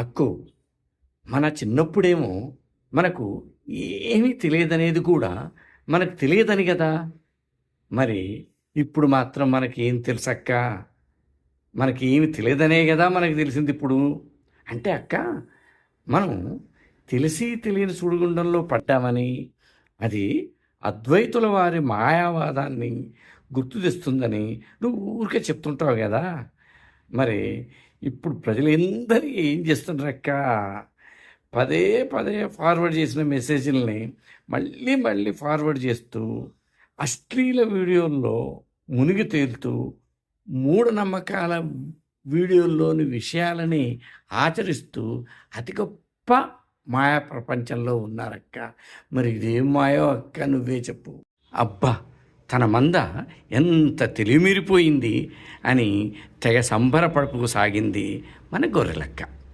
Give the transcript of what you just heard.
అక్కు మన చిన్నప్పుడేమో మనకు ఏమీ తెలియదనేది కూడా మనకు తెలియదని కదా. మరి ఇప్పుడు మాత్రం మనకి ఏం తెలుసక్క? మనకి ఏమి తెలియదనే కదా మనకు తెలిసింది ఇప్పుడు. అంటే అక్క మనం తెలిసి తెలియని సుడిగుండంలో పడ్డామని అది అద్వైతుల వారి మాయావాదాన్ని గుర్తు తెస్తుందని నువ్వు ఊరికే చెప్తుంటావు కదా. మరి ఇప్పుడు ప్రజలందరూ ఏం చేస్తుండ్రక్క పదే పదే ఫార్వర్డ్ చేసిన మెసేజ్లని మళ్ళీ మళ్ళీ ఫార్వర్డ్ చేస్తూ అశ్లీల వీడియోల్లో మునిగి తేలుతూ మూఢనమ్మకాల వీడియోల్లోని విషయాలని ఆచరిస్తూ అతి గొప్ప మాయా ప్రపంచంలో ఉన్నారక్క. మరి ఇదేం మాయో అక్క? నువ్వే చెప్పు. అబ్బా! తన మంద ఎంత తెలివిమీరిపోయింది అని తెగ సంబరపడుపు సాగింది మన గొర్రెలక్క.